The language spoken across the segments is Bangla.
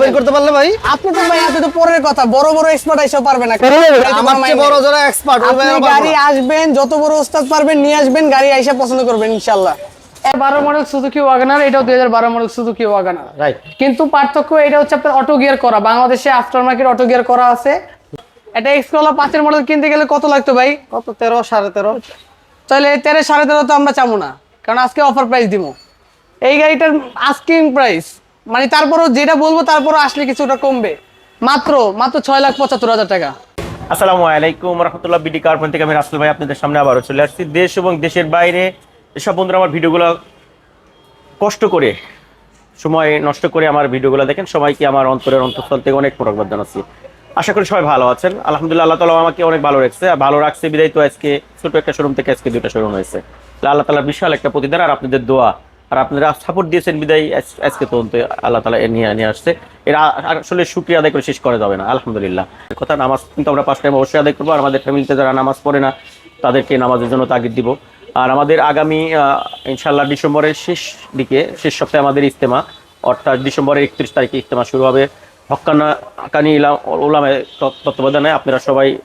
বের করতে পারলে ভাই? আপনি তো ভাই আপনি তো পরের কথা বড় বড় এক্সপার্ট এসব পারবে না। আমার চেয়ে বড় যারা এক্সপার্ট আপনি গাড়ি আসবেন যত বড় ওস্তাদ পারবেন নিয়ে আসবেন গাড়ি আইসা পছন্দ করবেন ইনশাআল্লাহ বারো মডেল সুজুকি ওয়াগনার এটাও দুই হাজার বারো মডেল সুজুকি ওয়াগনার রাইট কিন্তু পার্থক্য এটা হচ্ছে আপনার অটো গিয়ার করা। বাংলাদেশে আফটার মার্কেট অটো গিয়ার করা আছে। এটা এক্সকলা পাঁচের মডেল কিনতে গেলে কত লাগতো ভাই? কত? তেরো সাড়ে তেরো। তাহলে তেরো সাড়ে তেরো তো আমরা চাবো না। কারণ আজকে অফার প্রাইস দিব এই গাড়িটার আস্কিং প্রাইস মানে তারপরও যেটা বলব তারপরও আসলে কিছুটা কমবে। মাত্র মাত্র ছয় লাখ পঁচাত্তর হাজার টাকা। আসসালামু আলাইকুম, রহমতুল্লাহ বিডি কার্পন থেকে আমি রাসেল ভাই আপনাদের সামনে আবারও চলে আসছি। দেশ এবং দেশের বাইরে এসব বন্ধুরা আমার ভিডিওগুলো কষ্ট করে, সময় নষ্ট করে আমার ভিডিওগুলো দেখেন। সবাইকে আমার অন্তরের অন্তঃস্থল থেকে অনেক মোরকবাদ জানাচ্ছি। আশা করি সবাই ভালো আছেন। আলহামদুলিল্লাহ আল্লাহ তালা আমাকে অনেক ভালো রাখছে। ভালো রাখছে বিদায় তো আজকে ছোট একটা শোরুম থেকে আজকে দুটো শোরুম হয়েছে। আল্লাহ তালার বিশাল একটা প্রতিদান। আর আপনাদের দোয়া আর আপনারা সাপোর্ট দিয়েছেন বিদায় আজ- আজকে তো অন্তত আল্লাহ তালা নিয়ে নিয়ে আসছে। এরা আসলে শুক্রিয়া আদায় করে শেষ করা যাবে না, আলহামদুলিল্লাহ। কথা নামাজ কিন্তু আমরা পাঁচ টাইম অবশ্যই আদায় করব, আর আমাদের ফ্যামিলিতে যারা নামাজ পড়ে না, তাদেরকে নামাজের জন্য তাগিদ দিব। আর আমাদের আগামী ইনশাল্লাহ ডিসেম্বরের শেষ দিকে, শেষ সপ্তাহে আমাদের ইজতেমা, অর্থাৎ ডিসেম্বরের একত্রিশ তারিখে ইজতেমা শুরু হবে। হক্কানা কানি ইলা- ওলামে তত্ত্বাবধানে আপনারা সবাই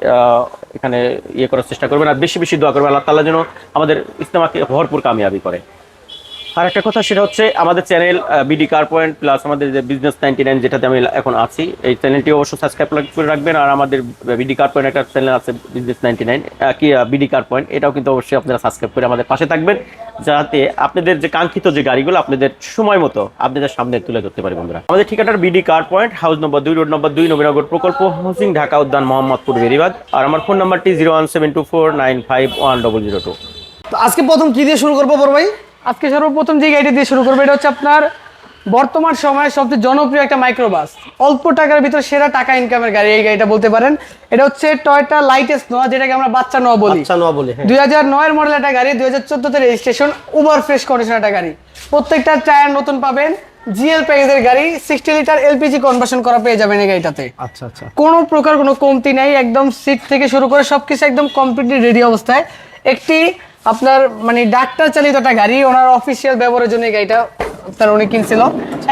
এখানে ইয়ে করার চেষ্টা করবেন, আর বেশি বেশি দোয়া করবেন। আল্লাহ তাল্লাহ যেন আমাদের ইজতেমাকে ভরপুর কামিয়াবি করে। আর একটা কথা, সেটা হচ্ছে আমাদের channel BD car point plus আমাদের যে বিজনেস নাইনটি নাইন যেটাতে আমি এখন আছি, এই চ্যানেলটি অবশ্যই সাবস্ক্রাইব করে রাখবেন। আর আমাদের বিডি কার পয়েন্ট একটা চ্যানেল আছে বিজনেস নাইনটি নাইন কি বিডি কার পয়েন্ট এটাও কিন্তু অবশ্যই আপনারা সাবস্ক্রাইব করে আমাদের পাশে থাকবেন, যাতে আপনাদের যে কাঙ্ক্ষিত যে গাড়িগুলো, আপনাদের সময় মতো আপনাদের সামনে তুলে ধরতে পারি বন্ধুরা। আমাদের ঠিকানার BD car point house number দুই রোড নম্বর দুই, নবীনগর প্রকল্প হাউসিং ঢাকা উদ্যান, মোহাম্মদপুর, বেরিবাদ। আর আমার ফোন নাম্বারটি zero one seven two four nine five one double zero two আজকে প্রথম কি দিয়ে শুরু করব বড় ভাই? আজকে সর্বপ্রথম যে গাড়িটি দিয়ে শুরু করব এটা হচ্ছে আপনার বর্তমান সময়ে সবচেয়ে জনপ্রিয় একটা মাইক্রোবাস অল্প টাকার ভিতর সেরা টাকা ইনকামের গাড়ি এই গাড়িটা বলতে পারেন। এটা হচ্ছে টয়টা লাইটেস্ট নোয়া যেটাকে আমরা বাচ্চা নোয়া বলি। হ্যাঁ। দুই হাজার নয়ের মডেল একটা গাড়ি দুই হাজার চোদ্দতে রেজিস্ট্রেশন উবার ফ্রেশ কন্ডিশন একটা গাড়ি। প্রত্যেকটা টায়ার নতুন পাবেন জিএল প্যাকেজের গাড়ি সিক্সটি লিটার এলপিজি কনভার্সন করা পেয়ে যাবেন এই গাড়িটাতে। আচ্ছা আচ্ছা। কোনো প্রকার কোনো কমতি নাই একদম সিট থেকে শুরু করে সবকিছু একদম কমপ্লিটলি রেডি অবস্থায়। একটি আপনার মানে ডাক্তার চালিত একটা গাড়ি ওনার অফিসিয়াল ব্যবহারের জন্য এই গাড়িটা আপনার উনি কিনছিল।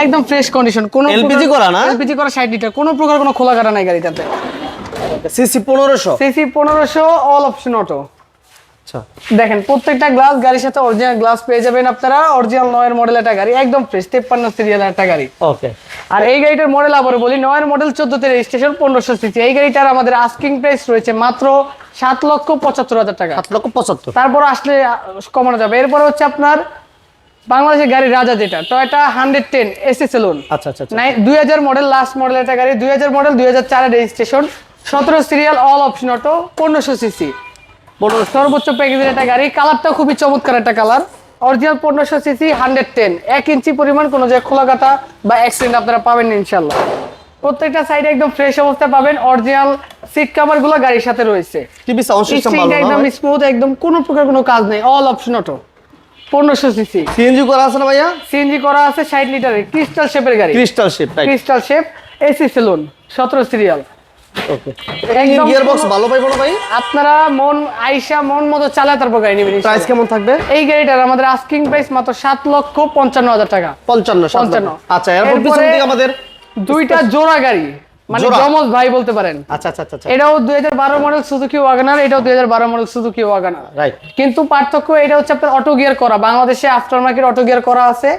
একদম ফ্রেশ কন্ডিশন কোন এলপিজি করা না? এলপিজি করা সাইড লিটার কোনো প্রকার কোনো খোলা কাটা নাই গাড়িটাতে। সিসি পনেরোশো। সিসি পনেরোশো অল অপশন অটো আচ্ছা। দেখেন প্রত্যেকটা গ্লাস গাড়ির সাথে অরিজিনাল গ্লাস পেয়ে যাবেন আপনারা। অরিজিনাল নয়ের মডেল একটা গাড়ি একদম ফ্রেশ তেপ্পান্ন সিরিয়াল একটা গাড়ি। ওকে আর এই গাড়িটার মডেল আবার বলি নয়ের মডেল চোদ্দতে রেজিস্ট্রেশন পনেরোশো সিসি এই গাড়িটার আমাদের আস্কিং প্রাইস রয়েছে মাত্র সাত লক্ষ পঁচাত্তর হাজার টাকা। সাত লক্ষ পঁচাত্তর। তারপর আসলে কমানো যাবে। এরপর হচ্ছে আপনার বাংলাদেশের গাড়ি রাজা যেটা Toyota hundred ten AC saloon আচ্ছা আচ্ছা আচ্ছা। দুই হাজার মডেল লাস্ট মডেল একটা গাড়ি দুই হাজার মডেল দুই হাজার চারের রেজিস্ট্রেশন সতেরো সিরিয়াল অল অপশন অটো পনেরোশো সিসি পনেরো সর্বোচ্চ প্যাকেজের একটা গাড়ি। কালারটাও খুবই চমৎকার একটা কালার। অরিজিনাল পনেরোশো সিসি হান্ড্রেড টেন এক ইঞ্চি পরিমাণ কোনো যে বা অ্যাক্সিডেন্ট আপনারা পাবেন ইনশাল্লাহ প্রত্যেকটা সাইডে একদম ফ্রেশ অবস্থায় পাবেন। অরিজিনাল সিট কাভারগুলো গাড়ির সাথে রয়েছে। টিভি সাউন্ড সিস্টেম ভালো একদম স্মুথ একদম কোনো প্রকার কোনো কাজ নেই। অল অপশন অটো পনেরোশো সিসি সিএনজি করা আছে না ভাইয়া? সিএনজি করা আছে লিটারের ক্রিস্টাল শেপের গাড়ি। Crystal shape crystal shape AC saloon সতেরো সিরিয়াল ওকে একদম গিয়ার ভালো পাইবো না ভাই? আপনারা মন মন মতো চালায় তারপর গাড়ি নেবেন প্রাইস কেমন থাকবে? এই গাড়িটার আমাদের আস্কিং প্রাইস মাত্র সাত লক্ষ পঞ্চান্ন হাজার টাকা। পঞ্চান্ন সাত পঞ্চান্ন। লক্ষ। আচ্ছা এরপর পিছন দিকে আমাদের দুইটা জোড়া গাড়ি মানে? জমজ ভাই বলতে পারেন। আচ্ছা আচ্ছা আচ্ছা আচ্ছা। এটাও দুই হাজার বারো মডেল সুজুকি ওয়াগানার এটাও দুই হাজার বারো মডেল সুজুকি ওয়াগানার রাইট কিন্তু পার্থক্য এটা হচ্ছে আপনার অটো গিয়ার করা। বাংলাদেশে আফটার মার্কেট অটো গিয়ার করা আছে।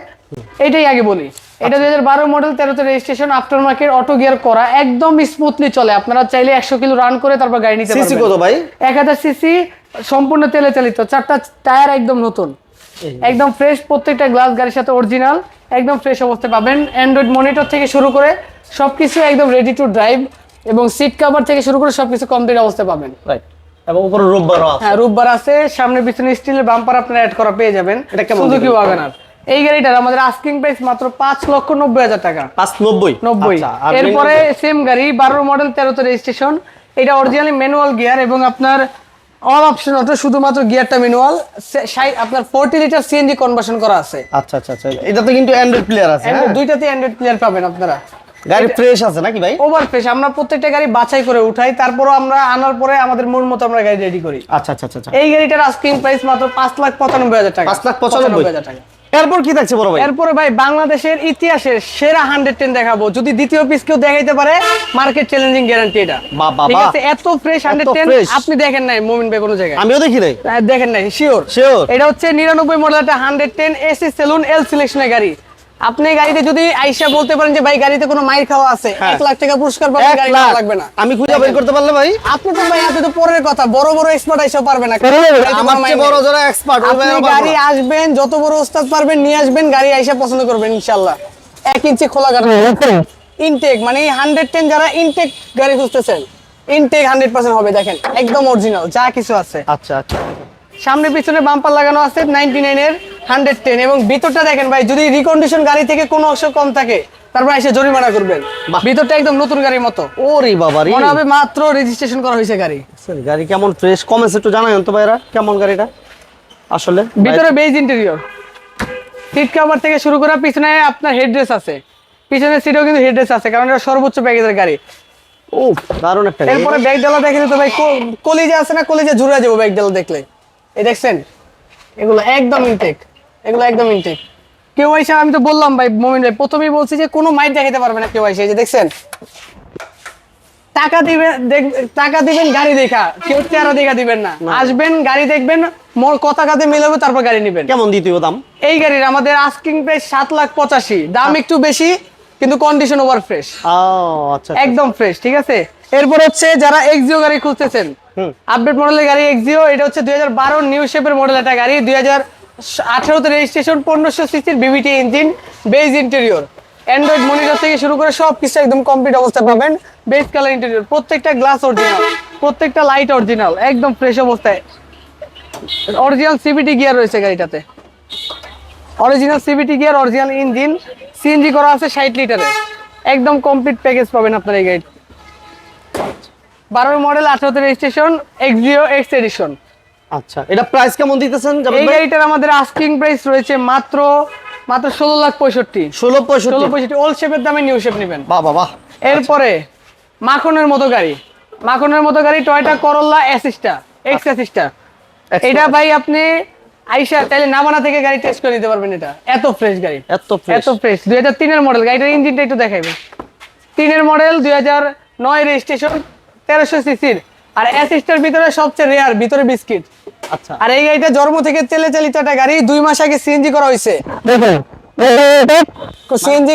এটাই আগে বলি। এটা দুই হাজার বারো মডেল তেরোতে registration after market auto gear করা একদম স্মুথলি চলে। আপনারা চাইলে একশো কিলো রান করে তারপর গাড়ি নিতে সিসি কত ভাই? এক হাজার সিসি সম্পূর্ণ তেলে চালিত চারটা টায়ার একদম নতুন। একদম ফ্রেশ প্রত্যেকটা গ্লাস গাড়ির সাথে অরিজিনাল একদম ফ্রেশ অবস্থায় পাবেন। অ্যান্ড্রয়েড মনিটর থেকে শুরু করে সবকিছু একদম রেডি টু ড্রাইভ এবং সিট কভার থেকে শুরু করে সবকিছু কমপ্লিট অবস্থায় পাবেন। রাইট এবং উপরে রোববারও আছে। হ্যাঁ রূপবার আছে। সামনে পিছনে স্টিলের বাম্পার আপনারা অ্যাড করা পেয়ে যাবেন। এটা কেমন সুজুকি? ওয়াগনার এই গাড়িটার আমাদের আস্কিং প্রাইস মাত্র পাঁচ লক্ষ নব্বই হাজার টাকা। পাঁচ নব্বই? নব্বই। আচ্ছা, এরপরে সেম গাড়ি বারো মডেল তেরোতে রেজিস্ট্রেশন এটা অরিজিনালি ম্যানুয়াল গিয়ার এবং আপনার অল অপশন অটো শুধুমাত্র গিয়ারটা ম্যানুয়াল আপনার ফোরটি লিটার সিএনজি কনভার্সন করা আছে। আচ্ছা আচ্ছা আচ্ছা। এটাতে কিন্তু অ্যান্ড্রয়েড প্লেয়ার আছে হ্যাঁ? দুইটাতে অ্যান্ড্রয়েড প্লেয়ার পাবেন আপনারা। গাড়ি ফ্রেশ আছে নাকি ভাই? ওভার ফ্রেশ আমরা প্রত্যেকটা গাড়ি বাছাই করে উঠাই তারপরও আমরা আনার পরে আমাদের মন মতো আমরা গাড়ি রেডি করি। আচ্ছা আচ্ছা আচ্ছা আচ্ছা। এই গাড়িটার আস্কিং প্রাইস মাত্র পাঁচ লাখ পঁচানব্বই হাজার টাকা। পাঁচ লাখ পঁচানব্বই? হাজার টাকা। এরপর কি থাকছে বড় ভাই? এরপরে ভাই বাংলাদেশের ইতিহাসের সেরা হান্ড্রেড টেন দেখাবো। যদি দ্বিতীয় পিস কেউ দেখাইতে পারে মার্কেট চ্যালেঞ্জিং গ্যারান্টি এটা। ঠিক আছে এত ফ্রেশ হান্ড্রেড টেন আপনি দেখেন নাই মোমিন ভাই কোনো জায়গায়? আমিও দেখি নাই। হ্যাঁ, দেখেন নাই শিওর শিওর এটা হচ্ছে নিরানব্বই মডেল একটা hundred ten AC saloon L সিলেকশনের গাড়ি। আপনি গাড়িতে যদি আইসা বলতে পারেন যে ভাই গাড়িতে কোনো মাইর খাওয়া আছে হ্যাঁ। এক লাখ টাকা পুরস্কার পাবেন গাড়ি লাগবে না। আমি খুঁজে বের করতে পারলে ভাই? আপনি তো ভাই আপনি তো পরের কথা বড় বড় এক্সপার্ট আইসা পারবে না। আমার চেয়ে বড় যারা এক্সপার্ট গাড়ি আসবেন যত বড় ওস্তাদ পারবেন নিয়ে আসবেন গাড়ি আইসা পছন্দ করবেন ইনশাল্লাহ এক ইঞ্চি খোলা গাড়ি। ইনটেক মানে হান্ড্রেড টেন যারা ইনটেক গাড়ি খুঁজতেছেন ইনটেক হান্ড্রেড পার্সেন্ট হবে দেখেন একদম অরিজিনাল যা কিছু আছে। আচ্ছা আচ্ছা। সামনে পিছনে বাম্পার লাগানো আছে নাইনটি এর। হান্ড্রেড টেন এবং ভিতরটা দেখেন ভাই যদি রিকন্ডিশন গাড়ি থেকে কোনো অংশ কম থাকে তারপর এসে জরিমানা করবেন। ভিতরটা একদম নতুন গাড়ির মতো। ওরে বাবা রে মনে হবে মাত্র রেজিস্ট্রেশন করা হয়েছে গাড়ি। গাড়ি কেমন ফ্রেশ কমেন্টস একটু জানাবেন তো ভাইরা কেমন গাড়িটা? আসলে ভিতরে বেজ ইন্টেরিয়র সিট কভার থেকে শুরু করে পিছনে আপনার হেডরেস আছে। পিছনের সিটেও কিন্তু হেডরেস আছে কারণ এটা সর্বোচ্চ প্যাকেজের গাড়ি। ও দারুণ একটা এরপরে ব্যাগ ডালা দেখেন তো ভাই কলিজা আছে না কলিজা জুড়ে যাব ব্যাগ ডালা দেখলে। এই দেখছেন? এগুলো একদম ইনটেক এগুলো একদম ইনটেক কেউ এসে আমি তো বললাম ভাই মোমিন ভাই প্রথমেই বলছি যে কোনো মাইট দেখাতে পারবে না কেউ এসে এই যে দেখছেন? টাকা দিবেন টাকা দিবেন গাড়ি দেখা। কেউ চেহারা দেখা দিবেন না। আসবেন গাড়ি দেখবেন মোর কথা কাতে মিলাবে তারপর গাড়ি নেবেন। কেমন দ্বিতীয় দাম? এই গাড়ির আমাদের আস্কিং প্রাইস সাত লাখ পঁচাশি। দাম একটু বেশি কিন্তু কন্ডিশন ওভার ফ্রেশ আচ্ছা একদম ফ্রেশ ঠিক আছে? এরপর হচ্ছে যারা এক্সিও গাড়ি খুঁজতেছেন আপডেট মডেলের গাড়ি এক্সিও এটা হচ্ছে দুই হাজার বারো নিউ শেপের মডেল একটা গাড়ি দুই হাজার আঠারোতে রেজিস্ট্রেশন পনেরোশো সিসির VVT engine beige interior Android monitor থেকে শুরু করে সব কিছু একদম কমপ্লিট অবস্থা পাবেন। বেজ কালার ইন্টেরিয়র প্রত্যেকটা গ্লাস অরিজিনাল প্রত্যেকটা লাইট অরিজিনাল একদম ফ্রেশ অবস্থায়। অরিজিনাল সিবিটি গিয়ার রয়েছে গাড়িটাতে। Original CVT gear original engine CNG করা আছে ষাট লিটারে। একদম কমপ্লিট প্যাকেজ পাবেন আপনার এই গাড়ি বারোর মডেল আঠারোতে রেজিস্ট্রেশন এক্সিও এক্স এডিশন আচ্ছা এটা প্রাইস কেমন দিতেছেন এই গাড়িটার আমাদের আস্কিং প্রাইস রয়েছে মাত্র মাত্র ষোলো লাখ পঁয়ষট্টি। ষোলো ষোলো পঁয়ষট্টি পঁয়ষট্টি ওল্ড শেপের দামে নিউ শেপ নেবেন। বাহ বাহ এরপরে মাখনের মতো গাড়ি। মাখনের মতো গাড়ি টয়টা করল্লা অ্যাসিস্টা এক্স অ্যাসিস্টা এটা ভাই আপনি আইসা তাহলে নাবানা থেকে গাড়ি টেস্ট করে নিতে পারবেন এটা। এত ফ্রেশ গাড়ি। এত ফ্রেশ এত ফ্রেশ দুই হাজার তিনের মডেল গাড়িটার ইঞ্জিনটা একটু দেখাইবে তিনের মডেল দুই হাজার নয় রেজিস্ট্রেশন তেরোশো সিসির। আর অ্যাসিস্টার ভিতরে সবচেয়ে রেয়ার ভিতরে বিস্কিট আর এই গাড়িটা জন্ম থেকে তেলে চালিত একটা গাড়ি দুই মাস আগে সিএনজি করা হয়েছে। সিএনজি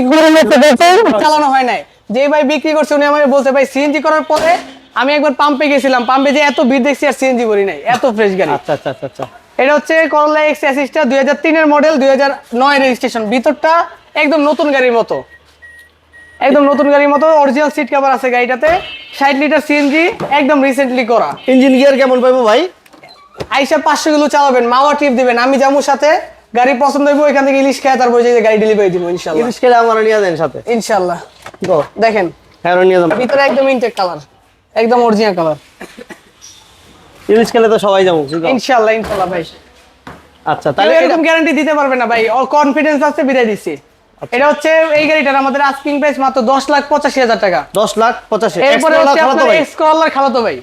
চালানো হয় নাই। যে ভাই বিক্রি করছে উনি আমাকে বলছে ভাই সিএনজি করার পরে আমি একবার পাম্পে গেছিলাম। পাম্পে যে এত ভিড় দেখছি আর সিএনজি করি নাই এত ফ্রেশ গাড়ি। আচ্ছা আচ্ছা আচ্ছা আচ্ছা। এটা হচ্ছে করলা এক্স অ্যাসিস্টা দুই হাজার তিনের মডেল দুই হাজার নয় রেজিস্ট্রেশন ভিতরটা একদম নতুন গাড়ির মতো। একদম নতুন গাড়ির মতো অরিজিনাল সিট কভার আছে গাড়িটাতে। ষাট লিটার সিএনজি একদম রিসেন্টলি করা। ইঞ্জিন গিয়ার কেমন পাইবো ভাই? আইসা পাঁচশো কিলো চালাবেন মাওয়া টিপ দিবেন। আমি যাব সাথে গাড়ি পছন্দ হইব এখান থেকে ইলিশ খায় তারপর যে গাড়ি ডেলিভারি দিব ইনশাল্লাহ ইলিশ খেলে আমার নিয়ে দেন সাথে। ইনশাল্লাহ গো। দেখেন হ্যাঁ নিয়ে যাবেন ভিতরে একদম ইনটেক কালার একদম অরিজিনাল কালার ইলিশ খেলে তো সবাই যাব ইনশাল্লাহ ইনশাল্লাহ ভাই। আচ্ছা তাহলে এরকম গ্যারান্টি দিতে পারবে না ভাই কনফিডেন্স আছে বিদায় দিচ্ছি এটা হচ্ছে এই গাড়িটার আমাদের আস্কিং প্রাইস মাত্র দশ লাখ পঁচাশি হাজার টাকা। দশ লাখ পঁচাশি এরপরে হচ্ছে আপনার এক্স কলার খালাতো ভাই।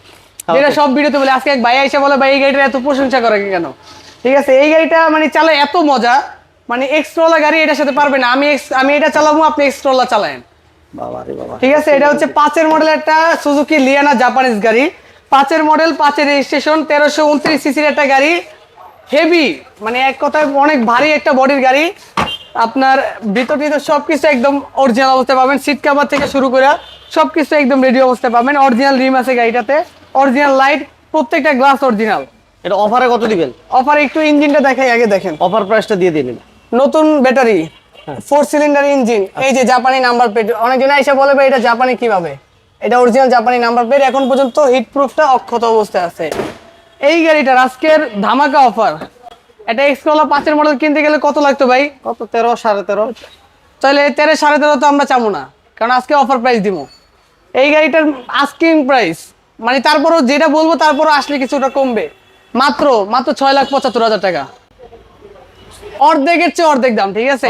যেটা সব ভিডিওতে বলে আজকে এক ভাই এসে বলে ভাই এই গাড়িটা এত প্রশংসা করে কেন? ঠিক আছে এই গাড়িটা মানে চালায় এত মজা মানে এক্সট্রোলা গাড়ি এটার সাথে পারবে না। আমি আমি এটা চালাবো আপনি এক্সট্রোলা চালায়েন। ঠিক আছে এটা হচ্ছে পাঁচের মডেল একটা সুজুকি লিয়ানা জাপানিজ গাড়ি। পাঁচের মডেল পাঁচের রেজিস্ট্রেশন তেরোশো উনত্রিশ সিসির একটা গাড়ি। হেভি মানে এক কথায় অনেক ভারী একটা বডির গাড়ি। আপনার ভিতর ভিতর সব কিছু একদম অরিজিনাল অবস্থায় পাবেন। সিট কাভার থেকে শুরু করে সব কিছু একদম রেডি অবস্থায় পাবেন। অরিজিনাল রিম আছে গাড়িটাতে। অরিজিনাল লাইট প্রত্যেকটা গ্লাস অরিজিনাল এটা অফারে কত দিবেন? অফার একটু ইঞ্জিনটা দেখাই আগে দেখেন। অফার প্রাইসটা দিয়ে দিন নতুন ব্যাটারি ফোর সিলিন্ডার ইঞ্জিন এই যে জাপানি নাম্বার প্লেট অনেকজন এসে বলে ভাই এটা জাপানি কীভাবে? এটা অরিজিনাল জাপানি নাম্বার প্লেট এখন পর্যন্ত হিট প্রুফটা অক্ষত অবস্থায় আছে। এই গাড়িটার আজকের ধামাকা অফার এটা এক্সকলা পাঁচের মডেল কিনতে গেলে কত লাগতো ভাই? কত? তেরো সাড়ে তেরো। তাহলে তেরো সাড়ে তেরো তো আমরা চাবো না কারণ আজকে অফার প্রাইস দিব। এই গাড়িটার আস্কিং প্রাইস মানে তারপরও যেটা বলব তারপরও আসলে কিছুটা কমবে। মাত্র মাত্র ছয় লাখ পঁচাত্তর হাজার টাকা। অর্ধেকের চেয়ে অর্ধেক দাম ঠিক আছে?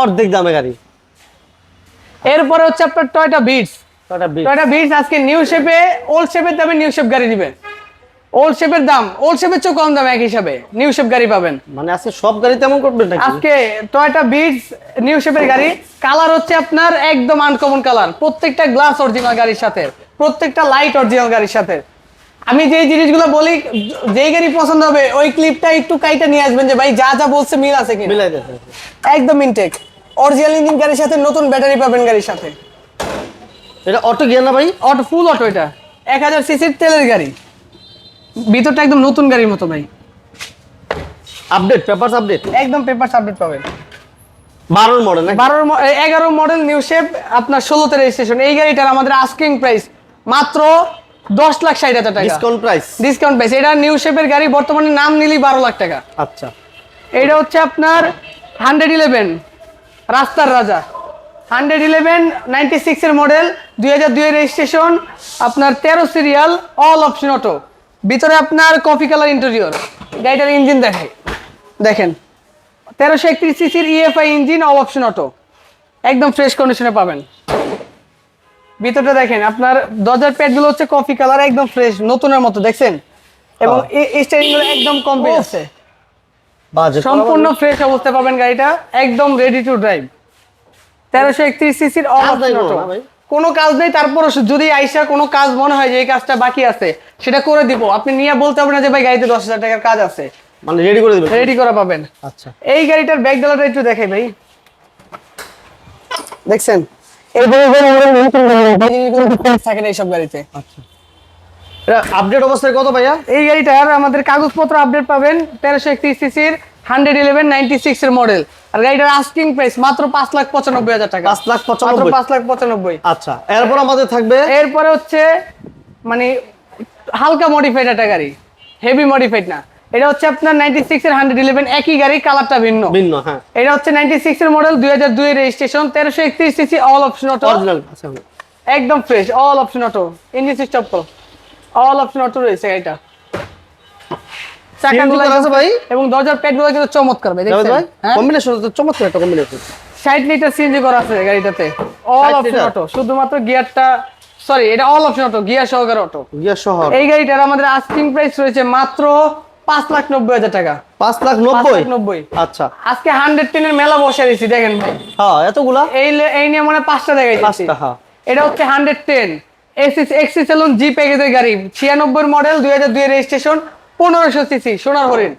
অর্ধেক দামে গাড়ি। এরপরে হচ্ছে আপনার টয়টা বিটস টয়টা বিটস আজকে নিউ শেপে ওল্ড শেপের দামে নিউ শেপ গাড়ি দিবে। ওল্ড শেপের দাম ওল্ড শেপের চেয়ে কম দাম এক হিসাবে নিউ শেপ গাড়ি পাবেন। মানে আজকে সব গাড়ি তেমন করবেন নাকি? আজকে টয়টা বিটস নিউ শেপের গাড়ি। কালার হচ্ছে আপনার একদম আনকমন কালার প্রত্যেকটা গ্লাস অরিজিনাল গাড়ির সাথে। প্রত্যেকটা লাইট অরিজিনাল গাড়ির সাথে। আমি যে জিনিসগুলো বলি যেই গাড়ি পছন্দ হবে ওই ক্লিপটা একটু কাইটা নিয়ে আসবেন যে ভাই যা যা বলছে মিল আছে দিয়েছে একদম ইনটেক অরিজিনাল ইঞ্জিন গাড়ির সাথে নতুন ব্যাটারি পাবেন গাড়ির সাথে। এটা অটো গিয়ার না ভাই? অটো ফুল অটো এটা। এক হাজার সিসির তেলের গাড়ি। ভিতরটা একদম নতুন গাড়ির মতো ভাই। আপডেট পেপারস আপডেট একদম পেপারস আপডেট পাবেন। বারোর মডেল বারোর এগারো মডেল নিউ শেপ আপনার ষোলোতে রেজিস্ট্রেশন এই গাড়িটার আমাদের আস্কিং প্রাইস মাত্র দশ লাখ ষাট হাজার টাকা। ডিসকাউন্ট প্রাইস ডিসকাউন্ট প্রাইস এটা নিউ শেপের গাড়ি বর্তমানে নাম নিলি বারো লাখ টাকা। আচ্ছা। এটা হচ্ছে আপনার হান্ড্রেড ইলেভেন রাস্তার রাজা। হান্ড্রেড ইলেভেন নাইনটি সিক্সের মডেল দুই হাজার দুইয়ের রেজিস্ট্রেশন আপনার তেরো সিরিয়াল অল অপশন অটো ভিতরে আপনার কফি কালার ইন্টেরিয়র গাড়িটার ইঞ্জিন দেখে দেখেন। তেরোশো একত্রিশ সিসির EFI engine all option auto একদম ফ্রেশ কন্ডিশনে পাবেন। ভিতরটা দেখেন আপনার দরজার প্যাডগুলো হচ্ছে কফি কালার একদম ফ্রেশ নতুনের মতো দেখছেন? এবং এই স্টাইলগুলো একদম কম আছে সম্পূর্ণ ফ্রেশ অবস্থায় পাবেন গাড়িটা একদম রেডি টু ড্রাইভ তেরোশো একত্রিশ সিসির কোনো কাজ নেই তারপর যদি আইসা কোনো কাজ মনে হয় যে এই কাজটা বাকি আছে সেটা করে দিব। আপনি নিয়ে বলতে হবে না যে ভাই গাড়িতে দশ হাজার টাকার কাজ আছে। মানে রেডি করে দিবেন। রেডি করা পাবেন। আচ্ছা। এই গাড়িটার ব্যাক ডালাটা একটু দেখাই ভাই। দেখছেন? এই থাকে না এইসব গাড়িতে। আচ্ছা। এটা আপডেট অবস্থায় কত ভাইয়া? এই গাড়িটার আমাদের কাগজপত্র আপডেট পাবেন তেরোশো একত্রিশ সিসির হান্ড্রেড ইলেভেন নাইনটি সিক্স এর মডেল আর গাড়িটার আস্কিং প্রাইস মাত্র পাঁচ লাখ পঁচানব্বই হাজার টাকা। পাঁচ লাখ পঁচানব্বই। পাঁচ লাখ পঁচানব্বই। আচ্ছা এরপর আমাদের থাকবে? এরপরে হচ্ছে মানে হালকা মডিফাইড একটা গাড়ি। হেভি মডিফাইড না। এটা হচ্ছে আপনার নাইনটি সিক্স এর হান্ড্রেড ইলেভেন একই গাড়ি কালারটা ভিন্ন। ভিন্ন হ্যাঁ। এটা হচ্ছে নাইনটি সিক্স এর মডেল দুই হাজার দুই রেজিস্ট্রেশন তেরোশো একত্রিশ CC all option auto original একদম fresh all option auto engine off করো অল অপশন অটো রয়েছে করা আছে ভাই? এবং দরজার প্যাডগুলো কিন্তু চমৎকার ভাই দেখছেন? ভাই হ্যাঁ? কম্বিনেশন তো চমৎকার একটা কম্বিনেশন ষাট লিটার সিএনজি করা আছে গাড়িটাতে। অল অপশন অটো শুধুমাত্র গিয়ারটা সরি এটা অল অপশন অটো গিয়ার সহকারে অটো গিয়ার শহর এই গাড়িটার আমাদের আস্কিং প্রাইস রয়েছে মাত্র পাঁচ লাখ নব্বই হাজার টাকা। পাঁচ লাখ নব্বই? নব্বই। আচ্ছা। আজকে হান্ড্রেড টেনের মেলা বসে দেখেন ভাই। হ্যাঁ এতগুলা? এই এই নিয়ে মানে পাঁচটা হ্যাঁ। এটা হচ্ছে হান্ড্রেড টেন এসিস এক্সি সেলুন জি প্যাকেজের গাড়ি। ছিয়ানব্বই মডেল দুই হাজার দুই রেজিস্ট্রেশন পনেরোশো সিসি সোনার হরিণ।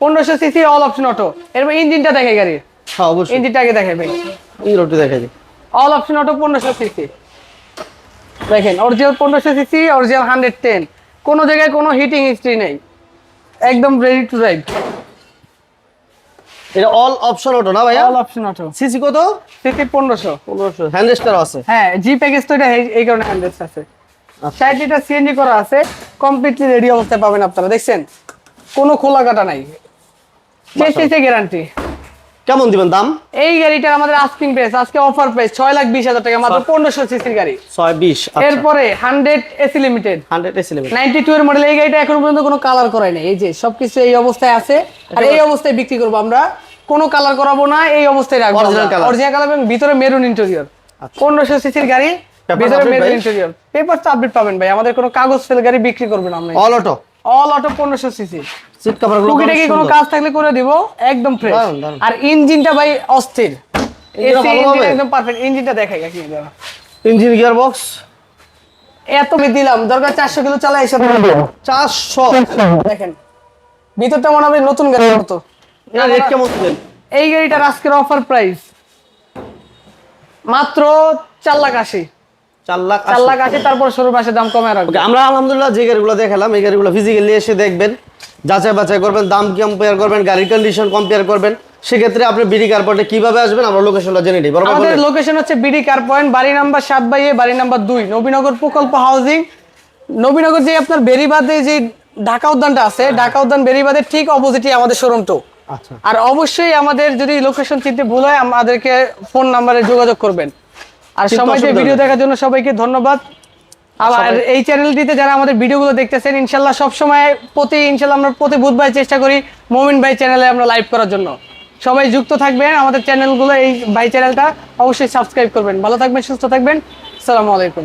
পনেরোশো সিসি অল অপশন অটো এরপর ইঞ্জিনটা দেখে গাড়ির হ্যাঁ অবশ্যই। ইঞ্জিনটা আগে দেখে ভাই। দিই। অল অপশন অটো পনেরোশো সিসি দেখেন অরিজিনাল পনেরোশো সিসি অরিজিনাল হান্ড্রেড টেন কোনো জায়গায় কোনো হিটিং হিস্ট্রি নেই। একদম রেডি টু ড্রাইভ এটা অল অপশন অটো না ভাইয়া? অল অপশন অটো সিসি কত? সিসি 1500 1500 হ্যান্ড রেস্টার আছে। হ্যাঁ জি প্যাকেজ তো এটা এই- কারণে হ্যান্ড হান্ড্রেড আছে। ষাট লিটার সিএনজি করা আছে। কমপ্লিটলি রেডি অবস্থায় পাবেন আপনারা দেখছেন? কোনো খোলা কাটা নাই। চেষ্টেছে গ্যারান্টি কেমন দিবেন দাম? এই গাড়িটার আমাদের আস্কিং প্রাইস আজকে অফার প্রাইস ছয় লাখ বিশ হাজার টাকা মাত্র পনেরোশো সিসির গাড়ি। ছয় বিশ এরপরে hundred AC limited hundred AC limit ninety two এর মডেল এই গাড়িটা এখনও পর্যন্ত কোনো কালার করাই নাই। এই যে সবকিছু এই অবস্থায় আছে আর এই অবস্থায় বিক্রি করব আমরা। কোনো কালার করাবো না এই অবস্থায় রাখব। অরিজিনাল কালার এবং ভিতরে মেরুন ইন্টেরিয়র আচ্ছা। পনেরোশো সিসির গাড়ি ভিতরে মেরুন? ইন্টেরিয়র পেপার তো আপডেট পাবেন ভাই আমাদের কোনো কাগজ ফেল গাড়ি বিক্রি করবেন আমরা অল অটো অল অটো পনেরোশো সিসি সিট কভারগুলো টুকিটাকি কোনো কাজ থাকলে করে দিব একদম ফ্রেশ। আর ইঞ্জিনটা ভাই অস্থির। ইঞ্জিন একদম পারফেক্ট ইঞ্জিনটা দেখাই কাকি দাঁড়া। ইঞ্জিন গিয়ার বক্স এত আমি দিলাম দরকার চারশো কিলো চালাই এসে চারশো। দেখেন ভিতরটা মনে হবে নতুন গাড়ির মতো। এটা রেট কেমন দিলেন? এই গাড়িটার আজকের অফার প্রাইস মাত্র চার লাখ আশি। চার লাখ চার লাখ আশি তারপর সরু পাশে দাম কমে রাখবে। আমরা আলহামদুলিল্লাহ যে গাড়িগুলো দেখালাম এই গাড়িগুলো ফিজিক্যালি এসে দেখবেন যাচাই বাছাই করবেন দাম কম্পেয়ার করবেন গাড়ির কন্ডিশন কম্পেয়ার করবেন। সেক্ষেত্রে আপনি বিডি কীভাবে আসবেন আমরা লোকেশনটা জেনে নিই বরাবর আমাদের লোকেশন হচ্ছে বিডি কার পয়েন্ট বাড়ি নাম্বার সাত বাই এ বাড়ি নাম্বার দুই নবীনগর প্রকল্প হাউজিং নবীনগর যে আপনার বেরিবাদে যে ঢাকা উদ্যানটা আছে ঢাকা উদ্যান বেরিবাদের ঠিক অপোজিটে আমাদের শোরুমটা আচ্ছা। আর অবশ্যই আমাদের যদি লোকেশন চিনতে ভুল হয় আমাদেরকে ফোন নাম্বারে যোগাযোগ করবেন। আর কিন্তু সময় দিয়ে ভিডিও দেখার জন্য সবাইকে ধন্যবাদ। আবার এই চ্যানেলটিতে যারা আমাদের ভিডিওগুলো দেখতেছেন ইনশাল্লাহ সবসময় প্রতি ইনশাল্লাহ আমরা প্রতি বুধবার চেষ্টা করি মোমিন ভাই চ্যানেলে আমরা লাইভ করার জন্য। সবাই যুক্ত থাকবেন আমাদের চ্যানেলগুলো এই ভাই চ্যানেলটা অবশ্যই সাবস্ক্রাইব করবেন। ভালো থাকবেন সুস্থ থাকবেন। আসসালামু আলাইকুম।